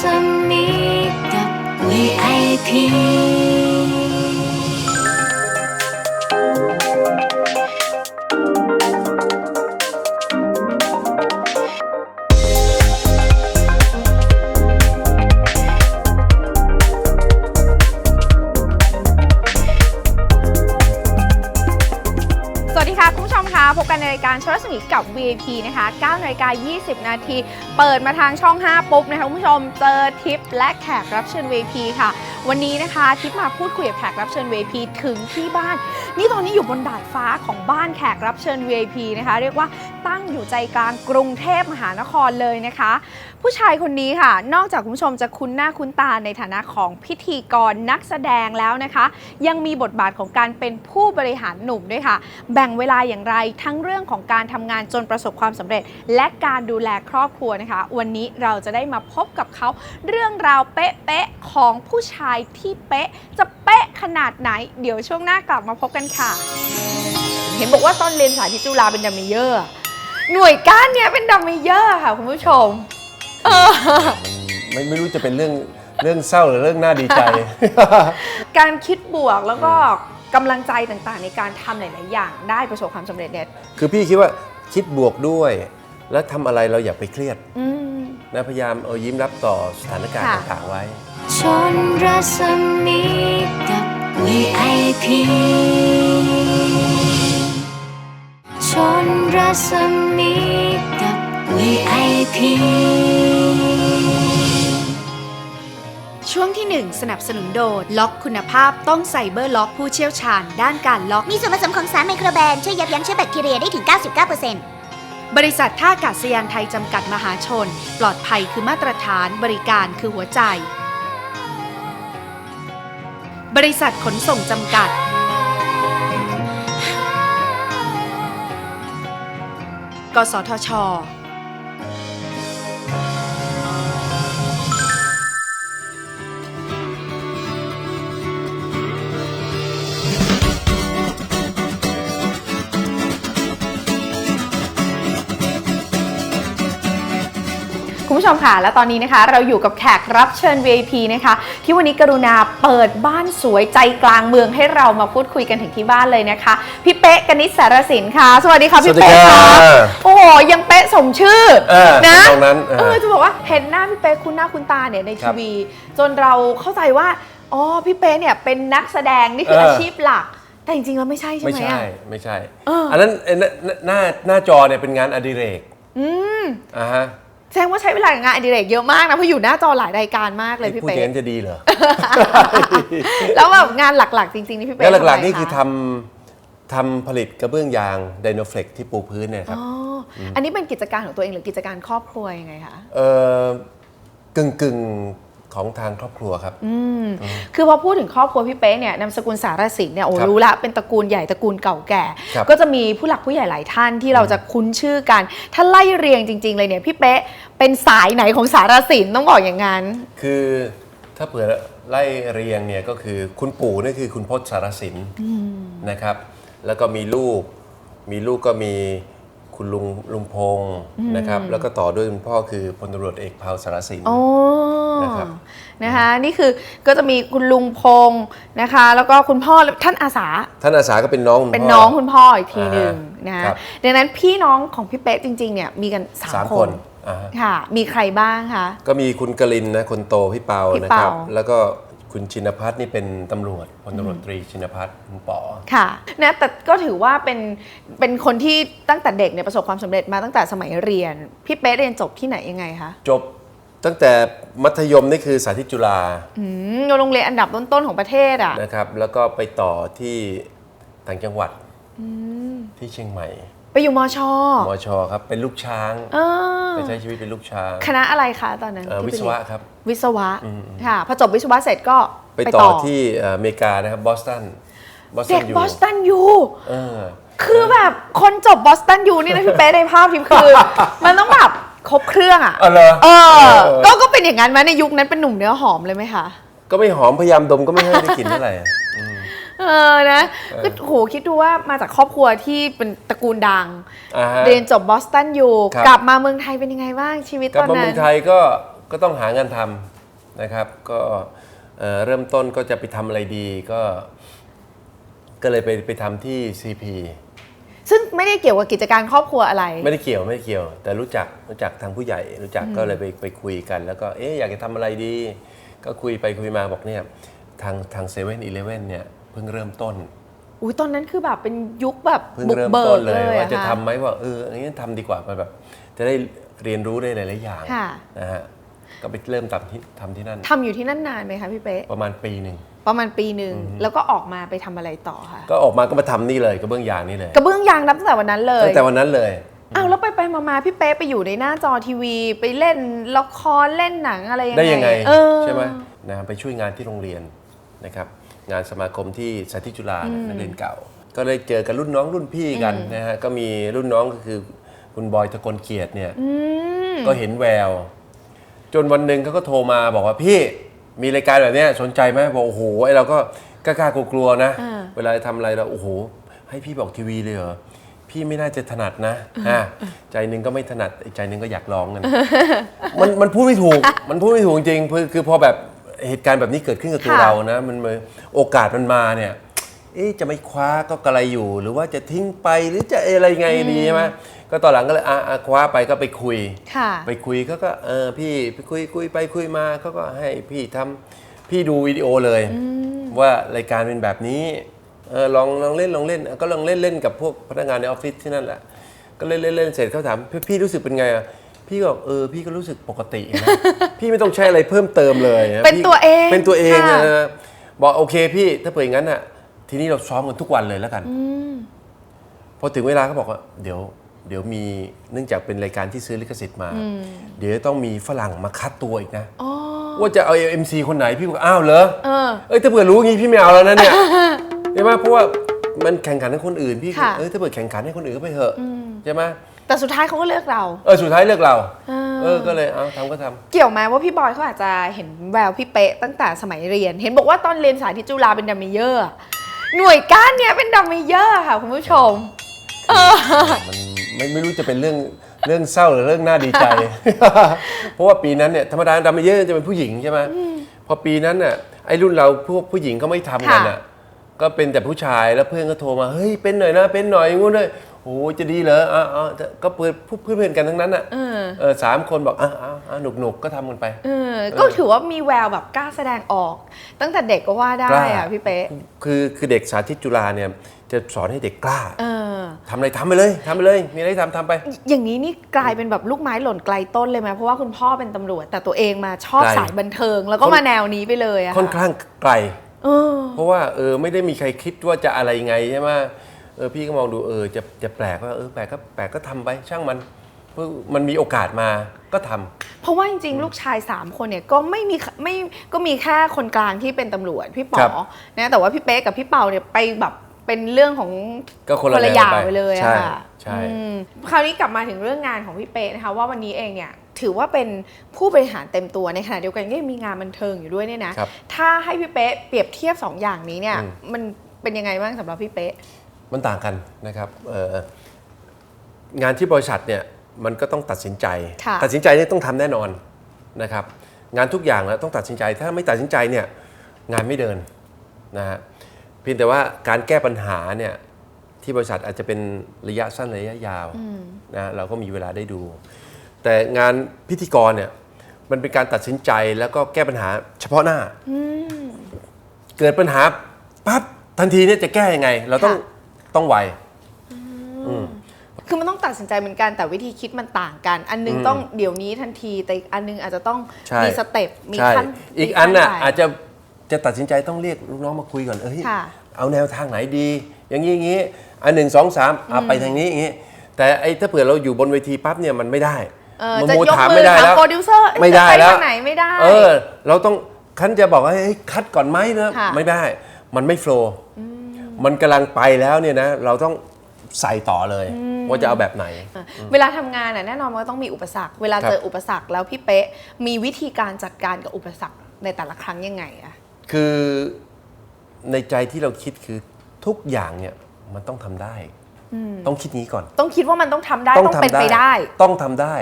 ศมีกับ VIP ส สนิทกับ VIP นะคะ9นาฬิกา20 นาที เปิดมาทางช่อง 5 ปุ๊บนะคะคุณผู้ชมเจอทิปและแขกรับเชิญ VIP ค่ะ วันนี้นะคะทิปมาพูดคุยกับแขกรับเชิญ VIP ถึงที่บ้าน นี่ตอนนี้อยู่บนดาดฟ้าของบ้านแขกรับเชิญ VIP นะคะ เรียกว่าตั้งอยู่ใจกลางกรุงเทพมหานครเลยนะคะ ผู้ชายคนนี้ค่ะ นอกจากคุณผู้ชมจะคุ้นหน้าคุ้นตาในฐานะของพิธีกรนักแสดงแล้วนะคะ ยังมีบทบาทของการเป็นผู้บริหารหนุ่มด้วยค่ะ แบ่งเวลาอย่างไรทั้งเรื่องของการทำงานจนประสบความสำเร็จ และการดูแลครอบครัวนะคะ วันนี้เราจะได้มาพบกับเขาเรื่องราวเป๊ะๆของผู้ชายที่เป๊ะจะเป๊ะขนาดไหน เดี๋ยวช่วงหน้ากลับมาพบกันค่ะ เห็นบอกว่าตอนเรียนสายที่จุฬาเป็นดัมเมเยอร์ หน่วยก้านเนี่ยเป็นดัมเมเยอร์ค่ะคุณผู้ชม เออ ไม่ไม่รู้จะเป็นเรื่องเรื่องเศร้าหรือเรื่องน่าดีใจ การคิดบวกแล้วก็กำลังใจต่างๆ ในการทำหลาย ๆ อย่างได้ประสบความสำเร็จเนี่ยคือพี่คิดว่าคิดบวกด้วย แล้วทำอะไรเราอย่าไปเครียดอืม นะพยายามเอายิ้มรับต่อสถานการณ์ค่ะ ต่างๆไว้ ชนรัศมีกับ VIP ชนรัศมีกับ VIP ช่วงที่ 1 สนับสนุนโดยล็อกคุณภาพต้องไซเบอร์ล็อกผู้เชี่ยวชาญ ด้านการล็อก มีส่วนผสมของสารไมโครแบนช่วยยับยั้งเชื้อแบคทีเรียได้ถึง 99%บริษัทท่าอากาศยานไทยจำกัดมหาชน ปลอดภัยคือมาตรฐานบริการคือหัวใจ บริษัทขนส่งจำกัด กสทช คุณผู้ชมค่ะ และตอนนี้นะคะ เราอยู่กับแขกรับเชิญ VIP นะคะ ที่วันนี้กรุณาเปิดบ้านสวยใจกลางเมืองให้เรามาพูดคุยกันถึงที่บ้านเลยนะคะ พี่เป๊ะกนิษฐ์สารสินค่ะ สวัสดีค่ะพี่เป๊ะสวัสดีค่ะค่ะโอ้โหยังเป๊ะสมชื่อเออนะตรงนั้นเออ เออจะบอกว่าเห็นหน้าพี่เป๊ะคุณหน้าคุณตาเนี่ยในครัทีบวี จนเราเข้าใจว่าอ๋อพี่เป๊ะเนี่ยเป็นนักแสดงนี่คือเอออ อาชีพหลัก แต่จริงๆแล้วไม่ใช่ใช่ไม่ไหมใช่ อะ ไม่ใช่ เอออั อันนั้นเอ่อหน้าหน้าหน้าจอเนี่ยเป็นงานอดิเรกอืม อ่าฮะ แสดงว่าใช้เวลากับงานอดิเรกเยอะมากนะเพราะอยู่หน้าจอหลายรายการมากเลยพี่พูดอย่างเป๊ะนั้นจะดีเหรอ แล้วแบบงานหลักๆ จริงๆ นี่พี่เป๊ะแล้วหลักทำะไรๆนี่คือคะทำทำผลิตกระเบื้องยางไดโนเฟล็กที่ปูพื้นเนี่ยครับ อ๋อออันนี้เป็นกิจการของตัวเองหรือกิจการครอบครัวยังไงคะ เออกึ่งกึ่งๆ ของทางครอบครัวครับคือพอพูดถึงครอบครัวพี่เป๊ะเนี่ยนามสกุลสารสินเนี่ยโอ้ครับรู้ละเป็นตระกูลใหญ่ตระกูลเก่าแก่ ครับก็จะมีผู้หลักผู้ใหญ่หลายท่านที่เราจะคุ้นชื่อกัน ถ้าไล่เรียงจริง ๆ เลยเนี่ยพี่เป๊ะเป็นสายไหนของสารสินต้องบอกอย่างนั้น คือถ้าเผื่อไล่เรียงเนี่ยก็คือคุณปู่นี่คือคุณพจน์สารสินนะครับ แล้วก็มีลูก มีลูกก็มี คุณลุงลุงพงศ์นะครับ แล้วก็ต่อด้วยคุณพ่อคือพลตำรวจเอกเผาสารสินโอ้นะครับนะคะนี่คือก็จะมีคุณลุงพงษ์นะคะ แล้วก็คุณพ่อท่านอาสา ท่านอาสาก็เป็นน้องคุณเป็นพ่น้องคุณพ่ออีกทีหนึ่งอ่าฮะนะคะครับดังนั้นพี่น้องของพี่เป๊ะจริงๆเนี่ยมีกันสาสามมคคนนอ่าฮะค่ะ มีใครบ้างคะ ก็มีคุณกลินนะคนโตพี่เปาพี่นะเปาครับ แล้วก็ คุณชินพัฒน์นี่เป็นตำรวจพลตำรวจตรีชินพัฒน์คุณปอค่ะนะแต่ก็ถือว่าเป็นเป็นคนที่ตั้งแต่เด็กเนี่ยประสบความสำเร็จมาตั้งแต่สมัยเรียน พี่เป๊ะเรียนจบที่ไหนยังไงคะจบตั้งแต่มัธยมนี่คือสาธิตจุฬาอืมโรงเรียนอันดับต้นๆของประเทศอะนะครับ แล้วก็ไปต่อที่ต่างจังหวัดที่เชียงใหม่ ไปอยู่มชมชครับ เป็นลูกช้างเออไปใช้ชีวิตเป็นลูกช้างคณะอะไรคะตอนนั้นเอ่อที่วิไปศเรียนวะครับ วิศวะค่ะพอจบวิศวะเสร็จก็ไปต่อที่เอ่ออเมริกานะครับบอสตันบอสตัเด็นกอยู่บอสตันยู เออ คือแบบคนจบบอสตันยูนี่นะพี่เป๊ะในภาพพิมพ์คือ มันต้องแบบครบเครื่องอะอ๋อเหรอเออเออ ก็ก็เป็นอย่างนั้นไหมในยุคนั้นเป็นหนุ่มเนื้อหอมเลยไหมคะ ก็ไม่หอมพยายามดมก็ไม่ให้ได้กลิ่นเท่าไหร่อะ เออนะคือโหคิดดูว่ามาจากครอบครัวที่เป็นตระกูลดัง อ่าฮะ เรียนจบบอสตันยูครับ กลับมาเมืองไทยเป็นยังไงบ้างชีวิตกลัตบอนมานั้เมืน องไทยก็ก็ต้องหางานทำนะครับ ก็เอ่อเริ่มต้นก็จะไปทำอะไรดีก็ก็เลยไปไปทำที่ CP ซึ่งไม่ได้เกี่ยวกับกิจการครอบครัวอะไร ไม่ได้เกี่ยวไม่ได้เกี่ยว แต่รู้จักรู้จักทางผู้ใหญ่ รู้จักก็เลยไปไปคุยกัน แล้วก็เอ๊ะอยากจะทำอะไรดี ก็คุยไปคุยมาบอกเนี่ยทางทางเซเว่นอีเลฟเว่นเนี่ยเพิ่งเริ่มต้นอุ้ยตอนนั้นคือแบบเป็นยุคแบบเพิ่งบุกเริ่มเบิต้กนเลยเลยว่าอะจะค่ะทำไหมว่าเอออย่างนี้ทำดีกว่ามันแบบ จะได้เรียนรู้ได้หลายๆอย่างค่ะนะฮะก็ไปเริ่มทำที่ทำที่นั่น ทำอยู่ที่นั่นนานไหมคะพี่เป๊ะ ประมาณปีหนึ่งประมาณปีหนึ่งแล้วก็ออกมาไปทำอะไรต่อคะก็ออกมาก็มาทำนี่เลยกระเบื้องยางนี่เลยกระเบื้องยางนับตั้งแต่วันนั้นเลยตั้งแต่วันนั้นเลย อ้าวแล้วไปไปมามาพี่เป๊ะไปอยู่ในหน้าจอทีวี ไปเล่นละครเล่นหนังอะไรยังไงได้ยังไงเออ ใช่ไหมนะไปช่วยงานที่โรงเรียนนะครับ งานสมาคมที่สาธิตจุฬานักเรียนเก่า ก็ได้เจอกับรุ่นน้องรุ่นพี่กันนะฮะก็มีรุ่นน้องก็คือคุณบอยทะกลเกียรติเนี่ยอืมก็เห็นแวว จนวันหนึ่งเขาก็โทรมาบอกว่าพี่มีรายการแบบเนี้ยสนใจไหมบอกโอ้โหไอเราก็กล้าๆกลัวๆนะอ่าเวลาทำอะไรเราโอ้โห ให้พี่บอกทีวีเลยเหรอพี่ไม่น่าจะถนัดนะฮะใจหนึ่งก็ไม่ถนัดอีกใจหนึ่งก็อยากลองกันมันมันพูดไม่ถูก มันพูดไม่ถูกจริงๆคือคือพอแบบ เหตุการณ์แบบนี้เกิดขึ้นกับตัวค่ะ เรานะมันมาโอกาสมันมาเนี่ย เอ๊ะจะไม่คว้าก็กระไรอยู่ หรือว่าจะทิ้งไปหรือจะอะไรไงดีใช่ไหมก็ตอนหลังก็เลยอะอะคว้าไปก็ไปคุย ค่ะ ไปคุยเขาก็เออพี่ไปคุยคุยไปคุยมาเขาก็ให้พี่ทำพี่ดูวิดีโอเลย ว่ารายการเป็นแบบนี้เออลองลองเล่นลองเล่นก็ลองเล่นเล่นกับพวกพนักงานในออฟฟิศที่นั่นแหละก็เล่นเล่นเล่นเสร็จเขาถามพี่พี่รู้สึกเป็นไงอะ พี่ก็บอกเออพี่ก็รู้สึกปกตินะพี่ไม่ต้องใช้อะไรเพิ่มเติมเลยะเป็นพี่ตัวเองเป็นตัวเองค่ะ นะบอกโอเคพี่ถ้าเปิดอย่างนั้นอะ ทีนี้เราซ้อมกันทุกวันเลยแล้วกันพอถึงเวลาเขาบอกว่าเดี๋ยวเดี๋ยวมีเนื่องจากเป็นรายการที่ซื้อลิขสิทธิ์มา เดี๋ยวจะต้องมีฝรั่งมาคัดตัวอีกนะอ๋อว่าจะเอา MC คนไหนพี่ก็อ้าวเหรอเออเอ้ยถ้าเผื่อรู้งี้พี่ไม่เอาแล้วนะเนี่ย ใช่ไหมเพราะว่ามันแข่งขันให้คนอื่นพี่ก็ค่ะ เอ้ยถ้าเผื่อแข่งขันให้คนอื่นก็ไปเถอะใช่ไหม แต่สุดท้ายเขาก็เลือกเรา เออสุดท้ายเลือกเราเออเออก็เลยเอาทำก็ทำเกี่ยวไหมว่าพี่บอยเขาอาจจะเห็นแววพี่เป๊ะตั้งแต่สมัยเรียน เห็นบอกว่าตอนเรียนสายที่จุฬาเป็นดัมเมเยอร์อะหน่วยก้านเนี้ยเป็นดัมเมเยอร์ค่ะคุณผู้ชมมันไม่ไม่รู้จะเป็นเรื่องเรื่องเศร้าหรือเรื่องน่าดีใจ เพราะว่าปีนั้นเนี่ยธรรมดาดำเยอะจะเป็นผู้หญิงใช่ไหมพอปีนั้นน่ะไอ้รุ่นเราพวกผู้หญิงก็ไม่ทำกันค่ะอะ ก็เป็นแต่ผู้ชายแล้วเพื่อนก็โทรมาเฮ้ยเป็นหน่อยนะเป็นหน่อยงู้นเลย โอ้จะดีเหรออะอะก็เพื่อนเพื่อนเพื่อนกันทั้งนั้นอะเออเออสามคนบอกอะอะอะหนุกหนุกก็ทำกันไปเออก็ถือว่ามีแววแบบกล้าแสดงออก ตั้งแต่เด็กก็ว่าได้กล้าอะพี่เป๊ะคือคือเด็กสาธิตจุฬาเนี่ยจะสอนให้เด็กกล้าเออทำอะไรทำไปเลยทำไปเลย มีอะไรทำทำไป อย่างนี้นี่กลายเป็นแบบลูกไม้หล่นไกลต้นเลยไหมเพราะว่าคุณพ่อเป็นตำรวจ แต่ตัวเองมาชอบไกลสายบันเทิง แล้วก็ค่อนมาแนวนี้ไปเลยอะค่อนค่ะข้างไกลเออเพราะว่าเออไม่ได้มีใครคิดว่าจะอะไรไงใช่ไหม เออพี่ก็มองดูเออจะจะแปลกว่าเออแปลกก็แปลกก็ทำไปช่างมันเพราะมันมีโอกาสมาก็ทำ เพราะว่าจริงๆ ลูกชาย 3 คนเนี่ยก็ไม่มีไม่ก็มีแค่คนกลางที่เป็นตำรวจพี่ป๋อครับ นะแต่ว่าพี่เป๊กกับพี่เปาเนี่ยไปแบบเป็นเรื่องของ ก็คนละละแนวอย่างไปไปเลยอะใช่ค่ะใช่ อืมคราวนี้กลับมาถึงเรื่องงานของพี่เป๊กนะคะ ว่าวันนี้เองเนี่ยถือว่าเป็นผู้บริหารเต็มตัวในขณะเดียวกันก็ยังมีงานบันเทิงอยู่ด้วยเนี่ยนะครับถ้าให้พี่เป๊กเปรียบเทียบสองอย่างนี้เนี่ยอืม มันเป็นยังไงบ้างสำหรับพี่เป๊ก มันต่างกันนะครับเอ่องานที่บริษัทเนี่ยมันก็ต้องตัดสินใจค่ะตัดสินใจเนี่ยต้องทำแน่นอนนะครับ งานทุกอย่างแล้วต้องตัดสินใจ ถ้าไม่ตัดสินใจเนี่ยงานไม่เดินนะฮะเพียงแต่ว่าการแก้ปัญหาเนี่ยที่บริษัทอาจจะเป็นระยะสั้นระยะยาวนะเราก็มีเวลาได้ดู แต่งานพิธีกรเนี่ยมันเป็นการตัดสินใจแล้วก็แก้ปัญหาเฉพาะหน้า เกิดปัญหาปั๊บทันทีเนี่ยจะแก้ยังไง เราต้องค่ะ ต้องไวคือมันต้องตัดสินใจเหมือนกันแต่วิธีคิดมันต่างกัน อันนึงอืมต้องเดี๋ยวนี้ทันทีแต่อีกอันนึงอาจจะต้องใช่ มีสเต็ปมีใช่ขั้นอีกมีอันน่ะขั้ไปอาจจะจะตัดสินใจต้องเรียกลูกน้องมาคุยก่อนเอ้ยค่ะ เอาแนวทางไหนดี อย่างนี้อย่างนี้อันหนึ่งสองสามเอาไปทางนี้อย่างนี้ แต่ไอ้ถ้าเผื่อเราอยู่บนเวทีปั๊บเนี่ยมันไม่ได้เออมันจะโมยกถามมืไม่อได้ถามแล้วโปรดิวเซอร์ไม่ได้จะปแล้วทางไหนไม่ได้ เออ เราต้องคันจะบอกว่าเฮ้ยคัดก่อนไหมนะค่ะ ไม่ได้ มันไม่โฟล์ มันกำลังไปแล้วเนี่ยนะเราต้องใส่ต่อเลยว่าจะเอาแบบไหนเออเวลาทำงานน่ะแน่นอนมันก็ต้องมีอุปสรรค เวลาครับเจออุปสรรคแล้วพี่เป๊ะมีวิธีการจัดการกับอุปสรรคในแต่ละครั้งยังไงอะคือในใจที่เราคิดคือทุกอย่างเนี่ยมันต้องทำได้ ต้องคิดงี้ก่อน ต้องคิดว่ามันต้องทำได้ต้องเป็นไปได้ ต้องทำได้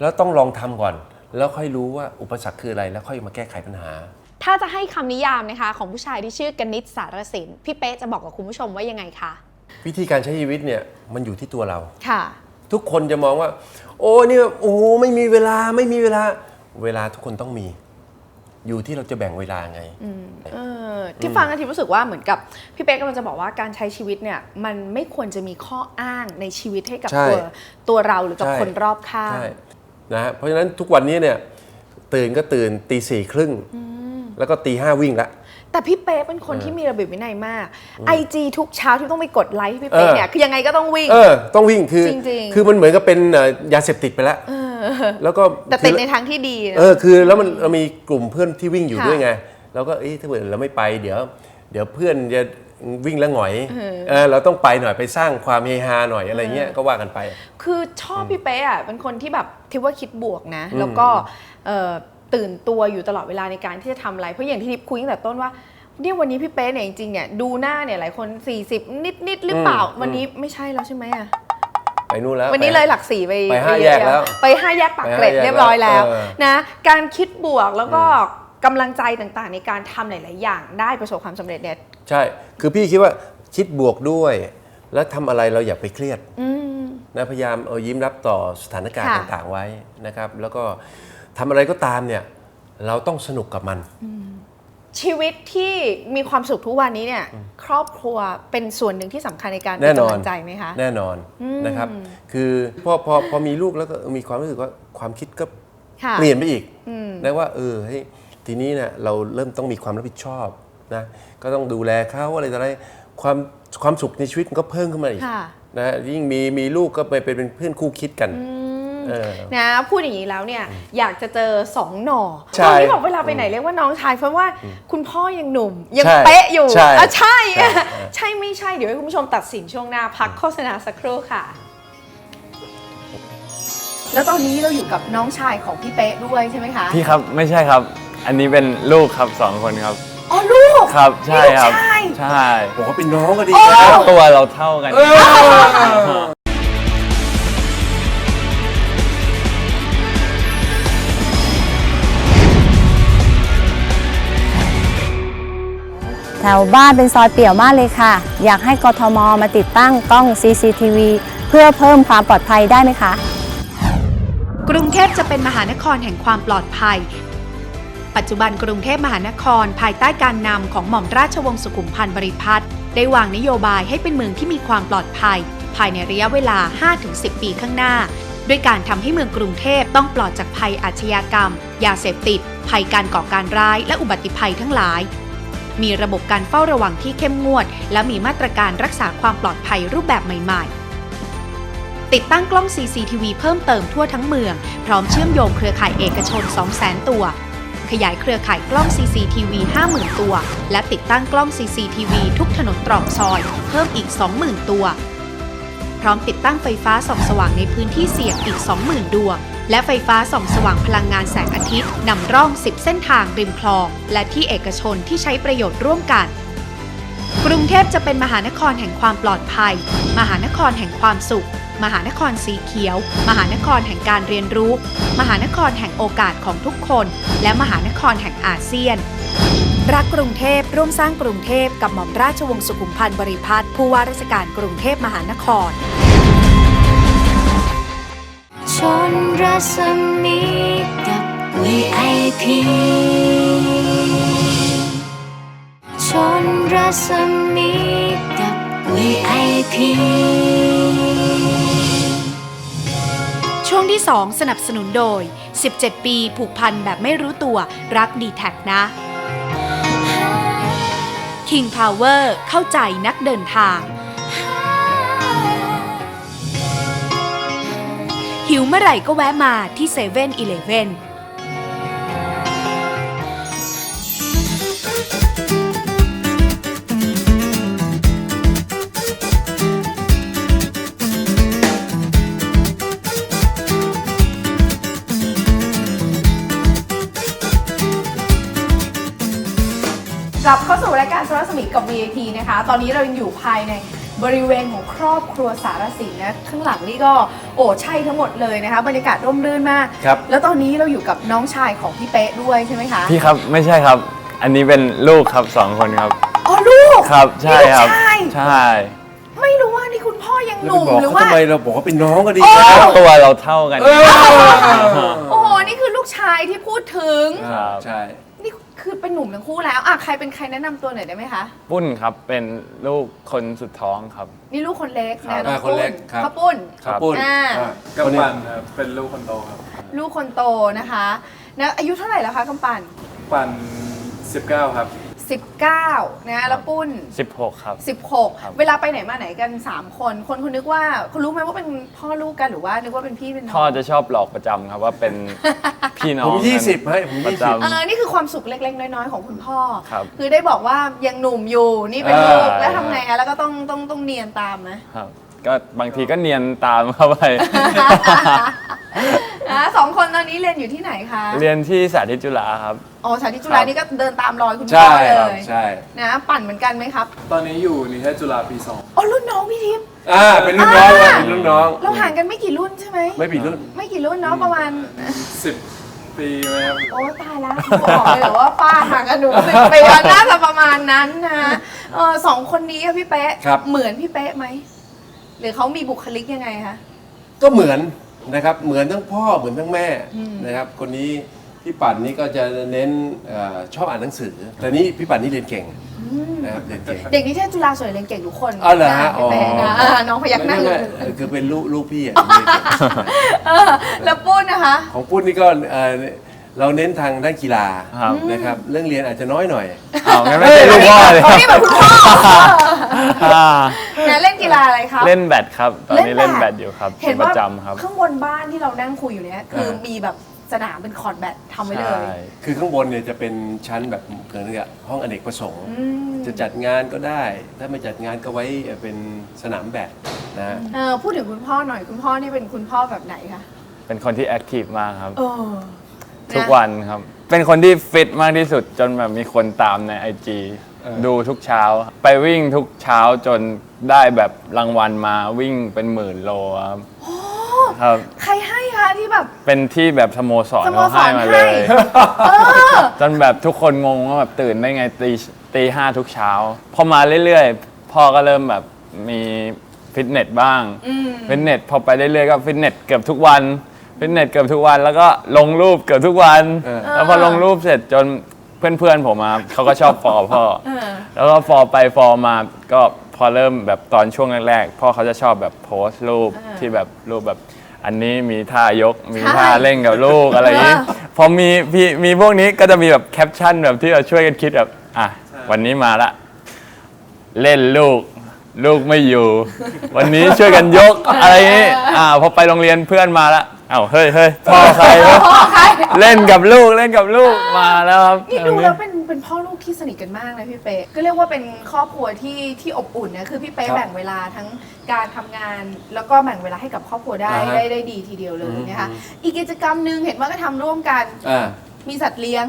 แล้วต้องลองทำก่อน แล้วค่อยรู้ว่าอุปสรรคคืออะไร แล้วค่อยมาแก้ไขปัญหา ถ้าจะให้คำนิยามนะคะ ของผู้ชายที่ชื่อกนิษฐ์สารสินพี่เป๊ะจะบอกกับคุณผู้ชมว่ายังไงคะวิธีการใช้ชีวิตเนี่ยมันอยู่ที่ตัวเรา ค่ะ ทุกคนจะมองว่า โอ้เนี่ยโอ้ไม่มีเวลาไม่มีเวลาเวลาทุกคนต้องมี อยู่ที่เราจะแบ่งเวลาไง เออที่ฟังกันทีรู้สึกว่าเหมือนกับพี่เป๊กกำลังจะบอกว่าการใช้ชีวิตเนี่ยมันไม่ควรจะมีข้ออ้างในชีวิตให้กับใช่ตัวตัวเราหรือกับใช่ คนรอบข้าง ใช่นะฮะเพราะฉะนั้นทุกวันนี้เนี่ยตื่นก็ตื่นตีสี่ครึ่ง แล้วก็ตีห้าวิ่งละ แต่พี่เป๊กเป็นคนที่มีระเบียบวินัยมากไอจีทุกเช้าที่ต้องไปกดไลค์ให้พี่เป๊กเออเนี่ยคือยังไงก็ต้องวิ่ง เออ ต้องวิ่งคือจริงๆ คือมันเหมือนกับเป็นเอ่อยาเสพติดไปแล้วแล้วก็แต่ติดคือในทางที่ดีนะเออคือแล้วมันเรามีกลุ่มเพื่อนที่วิ่งอยู่ค่ะด้วยไงเราก็เอ๊ะถ้าเกิดเราไม่ไปเดี๋ยว เดี๋ยวเพื่อนจะวิ่งแล้วหงอยเออเราต้องไปหน่อยไปสร้างความเฮฮาหน่อยอะไรเงี้ยก็ว่ากันไป คือชอบพี่เป๊ะอะเป็นคนที่แบบที่ว่าคิดบวกนะ แล้วก็เอ่อ ตื่นตัวอยู่ตลอดเวลาในการที่จะทำอะไร เพราะอย่างที่ทิพย์คุยตั้งแต่ต้นว่าเนี่ยวันนี้พี่เป๊ะเนี่ยจริงๆเนี่ยดูหน้าเนี่ยหลายคน 40 นิดๆหรือเปล่าอืมวันนี้ไม่ใช่แล้วใช่ไหมอะไปนู่นแล้ว วันนี้ไปเลยหลักสี่ไปไปห้าเอะแยกแล้วไปห้าแยกปากเกร็ดไปห้าแยกเรียบร้อยแล้วแล้วเออนะการคิดบวกแล้วก็กำลังใจต่างๆ ในการทำหลาย ๆ อย่างได้ประสบความสำเร็จเนี่ยใช่ คือพี่คิดว่าคิดบวกด้วย แล้วทำอะไรเราอย่าไปเครียดนะพยายามเอายิ้มรับต่อสถานการณ์ค่ะต่างๆไว้นะครับ แล้วก็ ทำอะไรก็ตามเนี่ย เราต้องสนุกกับมัน ชีวิตที่มีความสุขทุกวันนี้เนี่ย ครอบครัวเป็นส่วนหนึ่งที่สำคัญในการเป็แน่นนอน กำลังใจไหมคะ แน่นอนนะครับ คือพอพอพอมีลูกแล้วก็มีความรู้สึกว่าความคิดก็ค่ะเปลี่ยนไปอีกนะว่าเออเฮ้ยทีนี้เนี่ยเราเริ่มต้องมีความรับผิดชอบนะก็ต้องดูแลเขาอะไรต่ออะไรความความสุขในชีวิตมันก็เพิ่มขึ้นมาอีกค่ะ นะยิ่งมีมีลูกก็ไปเป็นเป็นเพื่อนคู่คิดกันเออ นะ พูดอย่างนี้แล้วเนี่ยอยากจะเจอสองหน่อใช่ตอนที่บอกเวลาไปไหนเรียกว่าน้องชายเพราะว่าคุณพ่อยังหนุ่มยังใช่เป๊ะอยู่ใช่อะใช่ใช่ ใช่ไม่ใช่เดี๋ยวให้คุณผู้ชมตัดสินช่วงหน้าพักโฆษณาสักครู่ค่ะแล้วตอนนี้เราอยู่กับน้องชายของพี่เป๊ะด้วยใช่ไหมคะพี่ครับไม่ใช่ครับ อันนี้เป็นลูกครับสองคนครับอ๋อลูกครับใช่ครับนี่ลูกชายใช่บอกว่าเป็นน้องก็ดีแล้วตัวเราเท่ากัน ถวบ้านเป็นซอยเปี่ยวมากเลยค่ะ อยากให้กทมมาติดตั้งกล้อง CCTV เพื่อเพิ่มความปลอดภัยได้ไหมคะ กรุงเทพจะเป็นมหานครแห่งความปลอดภัย ปัจจุบันกรุงเทพมหานครภายใต้การนำของหม่อมราชวงศ์สุขุมพันธ์บริพัตรได้วางนโยบายให้เป็นเมืองที่มีความปลอดภัย ภายในระยะเวลา 5-10 ปีข้างหน้า ด้วยการทำให้เมืองกรุงเทพต้องปลอดจากภัยอาชญากรรม ยาเสพติด ภัยการก่อการร้าย และอุบัติภัยทั้งหลาย มีระบบการเฝ้าระวังที่เข้มงวด และมีมาตรการรักษาความปลอดภัยรูปแบบใหม่ ๆติดตั้งกล้อง CCTV เพิ่มเติมทั่วทั้งเมือง พร้อมเชื่อมโยงเครือข่ายเอกชน 200,000 ตัว ขยายเครือข่ายกล้อง CCTV 50,000 ตัว และติดตั้งกล้อง CCTV ทุกถนนตรอกซอย เพิ่มอีก 20,000 ตัว พร้อมติดตั้งไฟฟ้าส่องสว่างในพื้นที่เสี่ยงอีก 20,000 ดวง และไฟฟ้าส่องสว่างพลังงานแสงอาทิตย์นำร่อง 10 เส้นทางริมคลอง และที่เอกชนที่ใช้ประโยชน์ร่วมกัน กรุงเทพจะเป็นมหานครแห่งความปลอดภัย มหานครแห่งความสุข มหานครสีเขียว มหานครแห่งการเรียนรู้ มหานครแห่งโอกาสของทุกคน และมหานครแห่งอาเซียนรักกรุงเทพร่วมสร้างกรุงเทพกับหม่อมราชวงศ์สุขุมพันธ์บริพัตรผู้ว่าราชการกรุงเทพมหานคร ชนรัศมีกับ VIP ชนรัศมีกับ VIP ช่วงที่ 2 สนับสนุนโดย 17 ปีผูกพันแบบไม่รู้ตัวรักดีแท็กนะ King Power เข้าใจนักเดินทาง หิวเมื่อไหร่ก็แวะมาที่7 e เ e ่ e อเลเว่นกลับเข้าสู่รายการสรัสมีกับ VIP นะคะ ตอนนี้เรายังอยู่ภายใน บริเวณของครอบครัวสารสินนะข้างหลังนี่ก็โอ้ใช่ทั้งหมดเลยนะคะบรรยากาศร่มรื่นมาก ครับ แล้วตอนนี้เราอยู่กับน้องชายของพี่เป๊ะด้วยใช่ไหมคะพี่ครับไม่ใช่ครับ อันนี้เป็นลูกครับสองคนครับ อ๋อลูกครับใช่ครับ นี่ลูกชายใช่ไม่รู้ว่านี่คุณพ่อยังหแล้วไปนุ่มบอกหรือเขาว่า ทำไมเราบอกว่าเป็นน้องก็ดีโอ้แล้วตัวเราเท่ากัน เออ โอ้โหนี่คือลูกชายที่พูดถึง ครับ ใช่นี่ คือเป็นหนุ่มทั้งคู่แล้วอะใครเป็นใครแนะนำตัวหน่อยได้ไหมคะ ปุ้นครับเป็นลูกคนสุดท้องครับ นี่ลูกคนเล็กครันะบน้องอ่าคนเล็กครับ ข้าวปุ้น ครับ ปุ้นอ่า อ่ากับคนนี้ปันครับเป็นลูกคนโตครับ ลูกคนโตนะคะนะอายุเท่าไหร่แล้วคะกำปั่นปัน19 ครับ 19 นะแล้วปุ้น 16 ครับ ครับ 16 เวลาไปไหนมาไหนกัน 3 คน คนคุณนึกว่าคุณรู้ไหมว่าเป็นพ่อลูกกันหรือว่านึกว่าเป็นพี่เป็นน้องพ่อจะชอบหลอกประจำครับว่าเป็นพี่น้องผมกันยี่สิบให้ผมประยี่สิบ จำ เออนี่คือความสุขเล็กๆ น้อยๆ ของคุณพ่อ ครับคือได้บอกว่ายังหนุ่มอยู่นี่เป็นลูกอ่าแล้วทำไงอะแล้วก็ต้องต้องต้องเนียนตามไหม ครับ ก็บางทีก็เนียนตามเข้าไปอะสองคนตอนนี้เรียนอยู่ที่ไหนคะ เรียนที่สาธิตจุฬาครับ อ๋อสาธิตจุฬานี่ก็เดินตามรอยคุณพ่ใช่อเลครับยใช่ นะปั่นเหมือนกันไหมครับ ตอนนี้อยู่นิเทศจุฬาปีอ๋อรุ่นน้องพี่ทิพย์ อ่าเป็นรุ่นน้องอ่า เป็นรุ่นน้องเราห่างกันไม่กี่รุ่นใช่ไหม ไม่ผิดรุ่น ไม่กี่รุ่นเนาะประมาณ2 10ปีไหมครับ โอ้ตายแล้วบอกเลยเหรอว่าป้าห่างกันหนูสิบปีแล้วน่าจะประมาณนั้นนะเออสองคนนี้อะพี่เป๊ะ ครับ เหมือนพี่เป๊ะไหม หรือเขามีบุคลิกยังไงคะ ก็เหมือนนะครับเหมือนทั้งพ่อเหมือนทั้งแม่อืมนะครับ คนนี้ พี่ปั่นนี่ก็จะเน้นเออชอบอ่านหนังสือ แต่นี่พี่ปั่นนี่เรียนเก่งนะครับเรียนเก่ง เด็กนิเทศจุฬาสวยเรียนเก่งทุกคนอ๋อเหรอฮะพี่เป๊ะนะอ๋อเออน้องพยักหน้าไม่เลไม่ยไม่คือเป็นลูกลูกพี่อะเรียนเก่งเออแล้วปุ้นนะคะ ของปุ้นนี่ก็เอ่อเราเน้นทางด้านกีฬาครับ นะครับ เรื่องเรียนอาจจะน้อยหน่อยอ้าวงั้นไม่ใช่ลูกพ่อเลยเขานี่แบบคุณพ่ออ่าเนี่ยเล่นกีฬาอะไรครับ เล่นแบดครับ ตอนนี้เล่เล่นนแบแบดดอยู่ครับเห็นเป็นปว่าระจำครับ ข้างบนบ้านที่เรานั่งคุยอยู่เนี้ยคือเออมีแบบ สนามเป็นคอร์ดแบดทำไว้เลใช่ยคือข้างบนเนี่ยจะเป็นชั้นแบบเหมือนกับห้องอเนกประสงค์ อืม จะจัดงานก็ได้ ถ้าไม่จัดงานก็ไว้เป็นสนามแบดนะฮะ เออพูดถึงคุณพ่อหน่อยคุณพ่อนี่เป็นคุณพ่อแบบไหนคะเป็นคนที่แอคทีฟมากครับ เออทุกวันครับ เป็นคนที่ฟิตมากที่สุดจนแบบมีคนตามใน IG ดูทุกเช้า ไปวิ่งทุกเช้าจนได้แบบรางวัลมาวิ่งเป็นหมื่นโลครับ ครับ ใครให้คะที่แบบ เป็นที่แบบสโมสรสโมเขาสรให้มาเลยให้เออ จนแบบทุกคนงงว่าแบบตื่นได้ไงตีตีห้าทุกเช้า พอมาเรื่อยๆ พ่อก็เริ่มแบบมีฟิตเนสบ้างอืมฟิตเนสพอไปเรื่อยๆก็ฟิตเนสเกือบทุกวันฟิตเนสเกือบทุกวันแล้วก็ลงรูปเกือบทุกวันเออแล้วพอลงรูปเสร็จจนเพื่อนๆผมมาเขาก็ชอบฟอลพ่อเออแล้วก็ฟอลไปฟอลมาก็พอเริ่มแบบตอนช่วงแรกๆพ่อเขาจะชอบแบบโพสต์รูปอ่าที่แบบรูปแบบ อันนี้มีท่ายกมีใช่ท่าเล่นกับลูกอะไรอย่างนี้เออพอมีพี่มีพวกนี้ก็จะมีแบบแคปชั่นแบบที่เราช่วยกันคิดแบบอะวันนี้มาละ เล่นลูก ลูกไม่อยู่ วันนี้ช่วยกันยกอะไรอย่างนี้อ่าพอไปโรงเรียนเพื่อนมาละเอ้าเฮ้ยเฮ้ยพ่อใครวะพ่อใครเล่นกับลูกเล่นกับลูกมาแล้วครับ นี่ดูแล้วเป็น เป็นพ่อลูกที่สนิทกันมากนะพี่เป๊ะก็เรียกว่าเป็นครอบครัวที่ที่อบอุ่นนะคือพี่เป๊ะครับแบ่งเวลาทั้งการทำงาน แล้วก็แบ่งเวลาให้กับครอบครัวได้อ่าฮะได้ได้ดีทีเดียวเลยนะคะอืม อีกกิจกรรมหนึ่งเห็นว่าก็ทำร่วมกันอ่ามีสัตว์เลี้ยง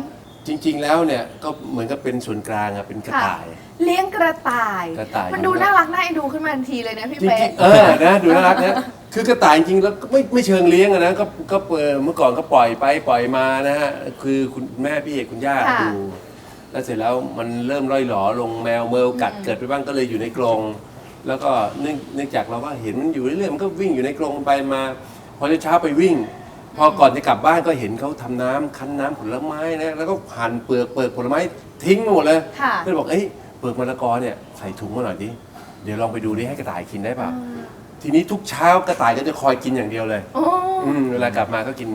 จริง ๆ แล้วเนี่ยก็เหมือนกับเป็นส่วนกลางอะเป็นกระต่าย เลี้ยงกระต่าย กระต่าย มันดูน่ารักน่าเอ็นดูขึ้นมาทันทีเลยนะพี่จริเป๊ะงๆเออนะดูน่ารักนะคือกระต่ายจริงๆแล้วก็ไม่ไม่เชิงเลี้ยงอะนะก็ก็เอ่อเมื่อก่อนก็ปล่อยไปปล่อยมานะฮะคือคุณแม่พี่เอกคุณย่าค่ะดู แล้วเสร็จแล้วมันเริ่มร่อยหลอลงแมวเมิลกัดอืมเกิดไปบ้างก็เลยอยู่ในกรงแล้วก็เนื่องเนื่องจากเราก็เห็นมันอยู่เรื่อยๆมันก็วิ่งอยู่ในกรงไปมา พอเช้าไปวิ่ง พอก่อนจะกลับบ้านก็เห็นเขาทำน้ำคั้นน้ำผลไม้นะแล้วก็หั่นเปลือกเปลือกผลไม้ทิ้งไปหมดเลยค่ะ ก็เลยบอกเอ้ยเปลือกมะละกอเนี่ยใส่ถุงมาหน่อยดิเดี๋ยวลองไปดูดิให้กระต่ายกินได้เปล่าทีนี้ทุกเช้ากระต่ายก็จะคอยกินอย่างเดียวเลย โอ้ อืมเวลากลับมาก็กิน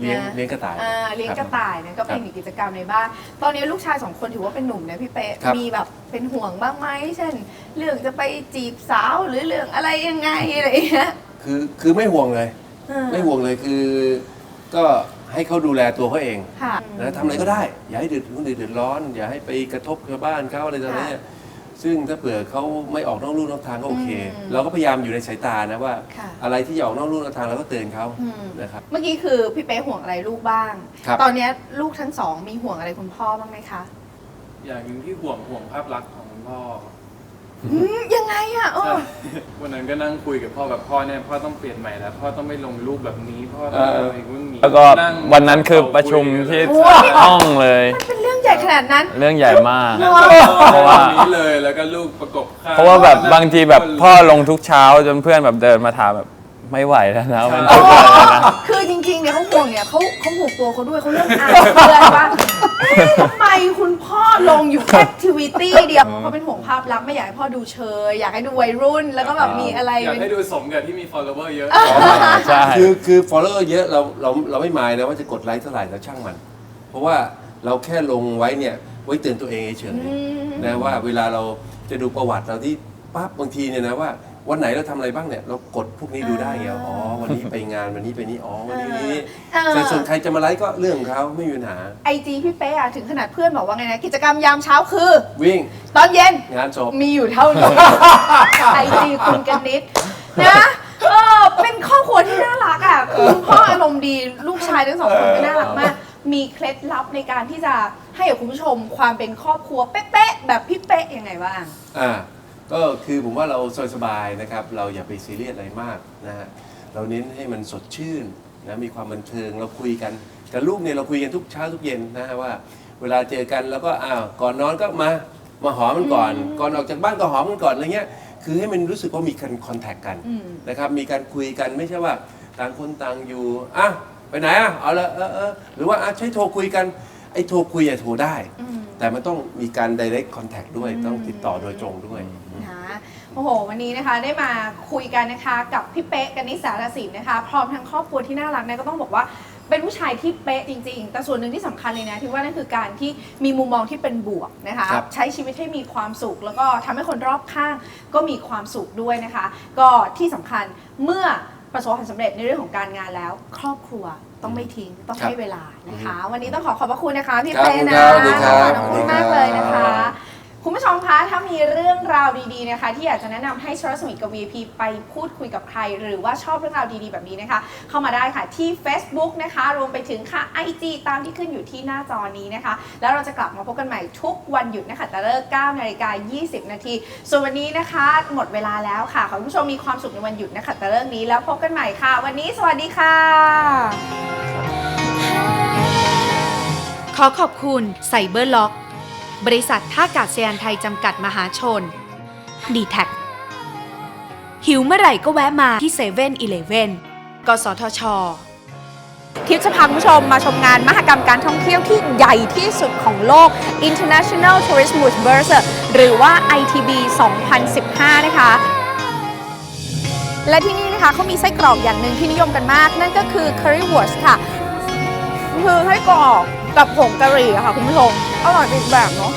เลี้ยงนะ เลี้ยงกระต่ายอ่าเลี้ยงกระต่ายนะก็เป็นครับอีกกิจกรรมในบ้าน ตอนนี้ลูกชายสองคนถือว่าเป็นหนุ่มนะพี่เป๊ะ ครับมีแบบเป็นห่วงบ้างไหม เช่น เรื่องจะไปจีบสาวหรือเรื่องอะไรยังไงอะไรอย่างเงี้ยคือคือไม่ห่วงเลยเออไม่ห่วงเลยคือ ก็ให้เขาดูแลตัวเขาเองค่ะ นะทำอะไรก็ได้ อย่าให้เดือดคนอื่นเดือดร้อน อย่าให้ไปกระทบชาวบ้านเขาอะไรต่างๆเนี่ย ซึ่งถ้าเผื่อเขาไม่ออกนอกลู่นอกทางก็โอเค อืมเราก็พยายามอยู่ในสายตานะว่า ค่ะ อะไรที่จะออกนอกลู่นอกทางเราก็เตือนเขาอืมนะครับ เมื่อกี้คือพี่เป๊ะห่วงอะไรลูกบ้าง ครับ ตอนนี้ลูกทั้งสองมีห่วงอะไรคุณพ่อบ้างไหมคะ อย่างหนึ่งที่ห่วงห่วงภาพลักษณ์ของคุณพ่อ อืมยังไงอะเออวันนั้นก็นั่งคุยกับพ่อแบบพ่อเนี่ยพ่อต้องเปลี่ยนใหม่แล้วพ่อต้องไม่ลงรูปแบบนี้พ่อต้องอะไรพวกนี้แล้วก็นั่งวันนั้นคือประชุมที่ห้องเลย เป็นเรื่องใหญ่ขนาดนั้นเรื่องใหญ่มาก นั่งเพราะว่า แบบนี้เลยแล้วก็ลูกประกบข้างเพราะว่าแบบบางทีแบบพ่อลงทุกเช้าจนเพื่อนแบบเดินมาถามแบบไม่ไหวแล้วนะมันทุกวันแล้วนะ คือจริงๆเนี่ยเขาห่วงเนี่ยเขาเขาห่วงตัวเขาด้วยเขาเรื่องอ่านเตือนว่าเอ๊ะทำไมคุณพ่อ ลงอยู่แค่ทีวีตี้เดียวเขาเป็นห่วงภาพลักษณ์ไม่อยากให้พ่อดูเชย อยากให้ดูวัยรุ่นแล้วก็แบบมีอะไรอยากเป็นให้ดูสมกับที่มี follower เยอะ ใช่คือคือ follower เยอะเราเราเราไม่หมายนะว่าจะกดไลค์เท่าไหร่แล้วช่างมัน เพราะว่าเราแค่ลงไว้เนี่ยไว้เตือนตัวเองเฉยๆนะว่าเวลาเราจะดูประวัติเราที่ปั๊บบางทีเนี่ยนะว่า วันไหนเราทำอะไรบ้างเนี่ย เรากดพวกนี้ดูได้ไงอ๋อ วันนี้ไปงานวันนี้ไปนี่อ๋อวันนี้นี่เออ แต่ส่วนใครจะมาไลค์ก็เรื่องของเขาไม่มีปัญหาไอจีพี่เป๊ะอะถึงขนาดเพื่อนบอกว่าไงนะ กิจกรรมยามเช้าคือ วิ่งตอนเย็น งานศพมีอยู่เท่านี้ ไอจีคุณกันนิดนะเออเป็นครอบครัวที่น่ารักอะคุณพ่ออารมณ์ดีลูกชายทั้งสองคนก็น่ารักมาก มีเคล็ดลับในการที่จะให้กับคุณผู้ชมความเป็นครอบครัวเป๊ะๆแบบพี่เป๊ะยังไงบ้าง อ่า ก็คือผมว่าเราสบายๆนะครับ เราอย่าไปซีเรียสอะไรมากนะฮะเราเน้นให้มันสดชื่นนะมีความบันเทิงเราคุยกันกับลูกเนี่ยเราคุยกันทุกเช้าทุกเย็นนะฮะว่า เวลาเจอกันแล้วก็อ้าวก่อนนอนก็มามาหอมมันก่อน ก่อนออกจากบ้านก็หอมมันก่อนอะไรเงี้ยคือให้มันรู้สึกว่ามีการคอนแทคกันอืมนะครับมีการคุยกันไม่ใช่ว่าต่างคนต่างอยู่อะไปไหนอะเอาละเออเออหรือว่าอะใช้โทรคุยกันไอ้โทรคุยอะโทรได้ แต่มันต้องมีการ direct contact ด้วยต้องติดต่อโดยตรงด้วยนะ โอ้โห วันนี้นะคะได้มาคุยกันนะคะ กับพี่เป๊ะกันนิสารสินนะคะ พร้อมทั้งครอบครัวที่น่ารักเนี่ยก็ต้องบอกว่าเป็นผู้ชายที่เป๊ะจริง ๆ แต่ส่วนหนึ่งที่สำคัญเลยนะที่ว่านั่นคือการที่มีมุมมองที่เป็นบวกนะคะ ครับใช้ชีวิตให้มีความสุข แล้วก็ทำให้คนรอบข้างก็มีความสุขด้วยนะคะ ก็ที่สำคัญเมื่อประสบความสำเร็จในเรื่องของการงานแล้ว ครอบครัวต้องไม่ทิ้งต้องให้เวลานะคะ วันนี้ต้องขอขอบพระคุณนะคะพี่ครับเป๊ะนะขอบคุณครับ ขอบคุณมากเลยนะคะคุณ คุณผู้ชมคะถ้ามีเรื่องราวดีๆนะคะ ที่อยากจะแนะนำให้ชรสมิทกับ VP ไปพูดคุยกับใคร หรือว่าชอบเรื่องราวดีๆ แบบนี้นะคะ เข้ามาได้ค่ะที่ Facebook นะคะ รวมไปถึงค่ะ IG ตามที่ขึ้นอยู่ที่หน้าจอนี้นะคะ แล้วเราจะกลับมาพบกันใหม่ทุกวันหยุดนะคะแต่เลิก9นาฬิกา20 นาทีส่วนวันนี้นะคะ หมดเวลาแล้วค่ะขอให้คุณผู้ชมมีความสุขในวันหยุดนะคะแต่เลิกนี้แล้วพบกันใหม่ค่ะ วันนี้สวัสดีค่ะ ขอขอบคุณไซเบอร์ล็อก บริษัทท่ากาศยานไทยจำกัดมหาชน d t แทหิวเมื่อไหร่ก็แวะมาที่7 e เ e ่ e อเลเวนกสทช ทิพย์จะพาคุณผู้ชมมาชมงานมหกรรมการท่องเที่ยวที่ใหญ่ที่สุดของโลก International Tourist Mood b u r s e r หรือว่า ITB 2015 นะคะ และที่นี่นะคะเขามีไส้กรอกอย่างหนึ่งที่นิยมกันมาก นั่นก็คือ Currywurst ค่ะ คือไส้กรอก กับผงกะหรี่อะค่ะคุณผู้ชมอร่อยอีกแบบเนาะ